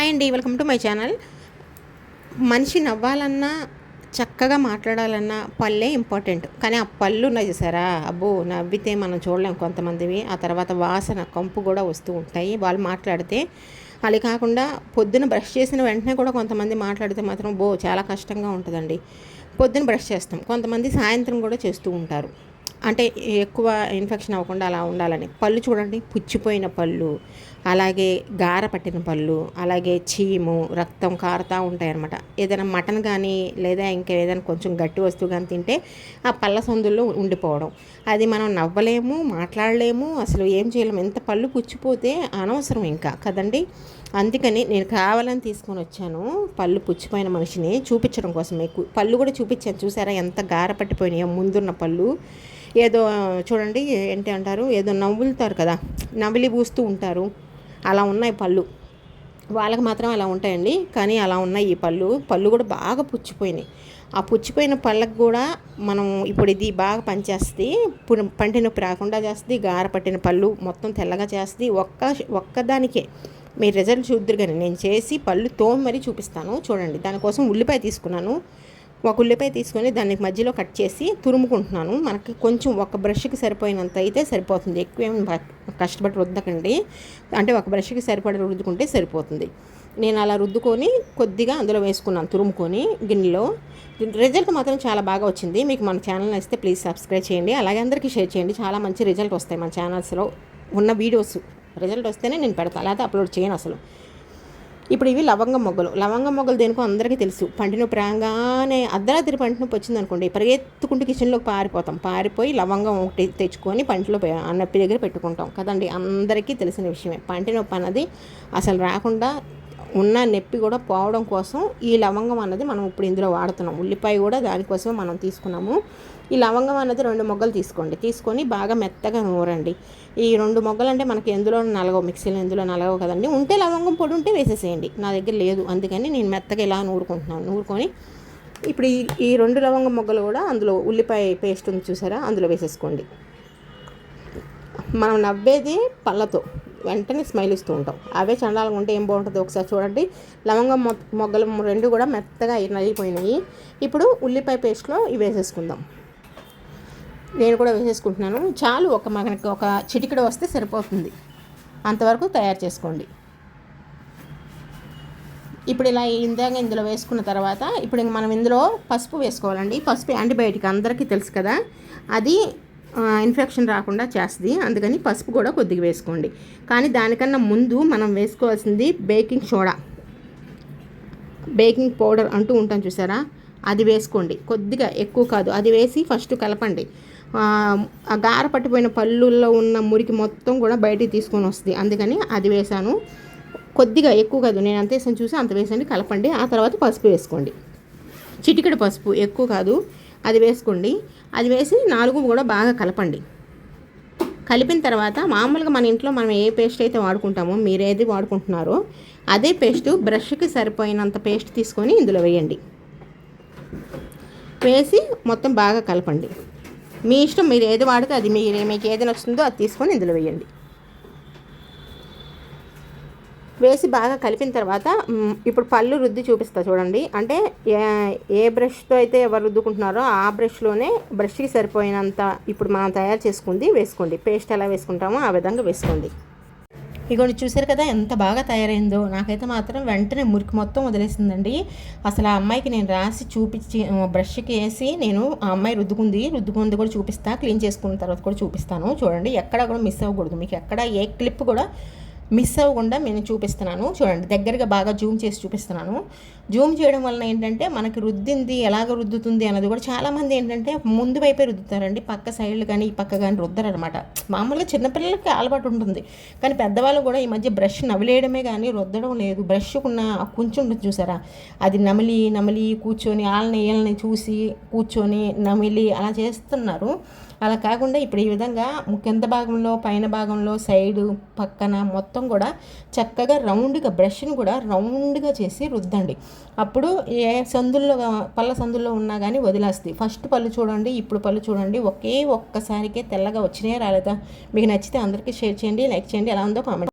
Hi అండి welcome to my channel. మనిషి నవ్వాలన్నా చక్కగా మాట్లాడాలన్నా పళ్ళే ఇంపార్టెంట్. కానీ ఆ పళ్ళు ఉన్నాయి చూసారా? అబ్బో నవ్వితే మనం చూడలేం కొంతమందివి. ఆ తర్వాత వాసన కంపు కూడా వస్తూ ఉంటాయి. వాళ్ళు మాట్లాడితే అది కాకుండా పొద్దున బ్రష్ చేసిన వెంటనే కూడా కొంతమంది మాట్లాడితే మాత్రం బో చాలా కష్టంగా ఉంటుందండి. పొద్దున బ్రష్ చేస్తాం. కొంతమంది సాయంత్రం కూడా చేస్తూ ఉంటారు. అంటే ఎక్కువ ఇన్ఫెక్షన్ అవ్వకుండా అలా ఉండాలని. పళ్ళు చూడండి పుచ్చిపోయిన పళ్ళు అలాగే గార పట్టిన పళ్ళు అలాగే చీము రక్తం కారుతూ ఉంటాయి అనమాట ఏదైనా మటన్ కానీ లేదా ఇంకా ఏదైనా కొంచెం గట్టి వస్తువు కానీ తింటే ఆ పళ్ళ సందుల్లో ఉండిపోవడం. అది మనం నవ్వలేము మాట్లాడలేము అసలు ఏం చేయలేము. ఎంత పళ్ళు పుచ్చిపోతే అనవసరం ఇంకా కదండి. అందుకని నేను కావాలని తీసుకొని వచ్చాను పళ్ళు పుచ్చిపోయిన మనిషిని చూపించడం కోసం. మీకు పళ్ళు కూడా చూపించాను. చూసారా ఎంత గార పట్టిపోయినాయో ముందున్న పళ్ళు. ఏదో చూడండి ఏంటి అంటారు? ఏదో నవ్వులుతారు కదా. నవ్విలి పూస్తూ ఉంటారు. అలా ఉన్నాయి పళ్ళు. వాళ్ళకి మాత్రం అలా ఉంటాయండి. కానీ అలా ఉన్నాయి ఈ పళ్ళు. పళ్ళు కూడా బాగా పుచ్చిపోయినాయి. ఆ పుచ్చిపోయిన పళ్ళకు కూడా మనం ఇప్పుడు ఇది బాగా పనిచేస్తుంది. ఇప్పుడు పంటి నొప్పి రాకుండా చేస్తుంది. గార పట్టిన పళ్ళు మొత్తం తెల్లగా చేస్తుంది. ఒక్క ఒక్కదానికే. మీరు రిజల్ట్ చూద్దరు కానీ నేను చేసి పళ్ళు తోమి మరీ చూపిస్తాను. చూడండి. దానికోసం ఉల్లిపాయ తీసుకున్నాను. ఒక ఉల్లిపాయ తీసుకొని దానికి మధ్యలో కట్ చేసి తురుముకుంటున్నాను. మనకి కొంచెం ఒక బ్రష్కి సరిపోయినంత అయితే సరిపోతుంది. ఎక్కువ ఏమి కష్టపడి రుద్దకండి. అంటే ఒక బ్రష్కి సరిపడి రుద్దుకుంటే సరిపోతుంది. నేను అలా రుద్దుకొని కొద్దిగా అందులో వేసుకున్నాను తురుముకొని గిన్నెలో. రిజల్ట్ మాత్రం చాలా బాగా వచ్చింది. మీకు మన ఛానల్ నచ్చితే ప్లీజ్ సబ్స్క్రైబ్ చేయండి. అలాగే అందరికీ షేర్ చేయండి. చాలా మంచి రిజల్ట్ వస్తాయి మన ఛానల్స్లో ఉన్న వీడియోస్. రిజల్ట్ వస్తేనే నేను పెడతాను అలాగే అప్లోడ్ చేయను అసలు. ఇప్పుడు ఇవి లవంగ మొగ్గలు. లవంగ మొగ్గలు దేనికో అందరికీ తెలుసు. పంటి నొప్పి రాగానే అర్ధరాత్రి పంటి నొప్పి వచ్చింది అనుకోండి పరిగెత్తుకుంటూ కిచెన్లోకి పారిపోతాం. పారిపోయి లవంగం ఒకటి తెచ్చుకొని పంటిలో ఆ నొప్పి దగ్గర పెట్టుకుంటాం. కదండి? అందరికీ తెలిసిన విషయమే. పంటి నొప్పి అన్నది అసలు రాకుండా ఉన్న నొప్పి కూడా పోవడం కోసం ఈ లవంగం అన్నది మనం ఇప్పుడు ఇందులో వాడుతున్నాం. ఉల్లిపాయ కూడా దానికోసమే మనం తీసుకున్నాము. ఈ లవంగం అన్నది రెండు మొగ్గలు తీసుకోండి. తీసుకొని బాగా మెత్తగా నూరండి. ఈ రెండు మొగ్గలు అంటే మనకి ఎందులో నలగవు మిక్సీలో ఎందులో నలగవు కదండి. ఉంటే లవంగం పొడి ఉంటే వేసేసేయండి. నా దగ్గర లేదు. అందుకని నేను మెత్తగా ఇలా నూరుకుంటున్నాను. నూరుకొని ఇప్పుడు ఈ ఈ రెండు లవంగం మొగ్గలు కూడా అందులో ఉల్లిపాయ పేస్ట్ ఉంది చూసారా? అందులో వేసేసుకోండి. మనం నవ్వేది పళ్ళతో. వెంటనే స్మైల్ ఇస్తూ ఉంటాం. అవే చండాలంగా ఉంటే ఏం బాగుంటుంది? ఒకసారి చూడండి. లవంగం మొగ్గలు రెండు కూడా మెత్తగా నలిగిపోయినాయి. ఇప్పుడు ఉల్లిపాయ పేస్ట్లో ఇవి వేసేసుకుందాం. నేను కూడా వేసేసుకుంటున్నాను. చాలు ఒక మనకి ఒక చిటికడ వస్తే సరిపోతుంది. అంతవరకు తయారు చేసుకోండి. ఇప్పుడు ఇలా ఇందాక ఇందులో వేసుకున్న తర్వాత ఇప్పుడు మనం ఇందులో పసుపు వేసుకోవాలండి. పసుపు యాంటీబయాటిక్ అందరికీ తెలుసు కదా. అది ఇన్ఫెక్షన్ రాకుండా చేస్తుంది. అందుకని పసుపు కూడా కొద్దిగా వేసుకోండి. కానీ దానికన్నా ముందు మనం వేసుకోవాల్సింది బేకింగ్ సోడా. బేకింగ్ పౌడర్ అంటూ ఉంటాం చూసారా? అది వేసుకోండి. కొద్దిగా ఎక్కువ కాదు. అది వేసి ఫస్ట్ కలపండి. ఆ గార పట్టిపోయిన పళ్ళుల్లో ఉన్న మురికి మొత్తం కూడా బయటికి తీసుకొని వస్తుంది. అందుకని అది వేసాను. కొద్దిగా ఎక్కువ కాదు. నేను అంత వేసాను చూసి అంత వేసండి. కలపండి. ఆ తర్వాత పసుపు వేసుకోండి. చిటికెడు పసుపు ఎక్కువ కాదు. అది వేసుకోండి. అది వేసి నాలుగు కూడా బాగా కలపండి. కలిపిన తర్వాత మామూలుగా మన ఇంట్లో మనం ఏ పేస్ట్ అయితే వాడుకుంటామో మీరు ఏది వాడుకుంటున్నారో అదే పేస్ట్ బ్రష్కి సరిపోయినంత పేస్ట్ తీసుకొని ఇందులో వేయండి. వేసి మొత్తం బాగా కలపండి. మీ ఇష్టం మీరు ఏది వాడితే అది మీరు మీకు ఏది నచ్చుతుందో అది తీసుకొని ఇందులో వేయండి. వేసి బాగా కలిపిన తర్వాత ఇప్పుడు పళ్ళు రుద్ది చూపిస్తా చూడండి. అంటే ఏ బ్రష్తో అయితే ఎవరు రుద్దుకుంటున్నారో ఆ బ్రష్లోనే బ్రష్కి సరిపోయినంత ఇప్పుడు మనం తయారు చేసుకుంది వేసుకోండి. పేస్ట్ ఎలా వేసుకుంటామో ఆ విధంగా వేసుకోండి. ఇగోండి చూసారు కదా ఎంత బాగా తయారైందో. నాకైతే మాత్రం వెంటనే మురికి మొత్తం వదిలేసిందండి. అసలు ఆ అమ్మాయికి నేను రాసి చూపించి బ్రష్కి వేసి నేను ఆ అమ్మాయి రుద్దుకుంది. రుద్దుకుంది కూడా చూపిస్తా క్లీన్ చేసుకున్న తర్వాత కూడా చూపిస్తాను. చూడండి ఎక్కడ కూడా మిస్ అవ్వకూడదు. మీకు ఎక్కడ ఏ క్లిప్ కూడా మిస్ అవ్వకుండా నేను చూపిస్తున్నాను. చూడండి దగ్గరగా బాగా జూమ్ చేసి చూపిస్తున్నాను. జూమ్ చేయడం వలన ఏంటంటే మనకి రుద్దింది ఎలాగ రుద్దుతుంది అన్నది కూడా చాలామంది ఏంటంటే ముందు వైపే రుద్దుతారండి. పక్క సైడ్లు కానీ ఈ పక్క కానీ రుద్దరనమాట. మామూలుగా చిన్నపిల్లలకి అలవాటు ఉంటుంది. కానీ పెద్దవాళ్ళు కూడా ఈ మధ్య బ్రష్ నవిలేయడమే కానీ రుద్దడం లేదు. బ్రష్కున్న కొంచెం ఉంటుంది చూసారా? అది నమిలి నమిలి కూర్చొని వాళ్ళని వీళ్ళని చూసి కూర్చొని నమిలి అలా చేస్తున్నారు. అలా కాకుండా ఇప్పుడు ఈ విధంగా కింద భాగంలో పైన భాగంలో సైడు పక్కన మొత్తం కూడా చక్కగా రౌండ్గా బ్రష్ని కూడా రౌండ్గా చేసి రుద్దండి. అప్పుడు ఏ సందుల్లో పళ్ళ సందుల్లో ఉన్నా కానీ వదిలేస్తుంది. ఫస్ట్ పళ్ళు చూడండి ఇప్పుడు పళ్ళు చూడండి ఒకే ఒక్కసారికే తెల్లగా వచ్చినాయే రాలేదా? మీకు నచ్చితే అందరికీ షేర్ చేయండి లైక్ చేయండి ఎలా ఉందో కామెంట్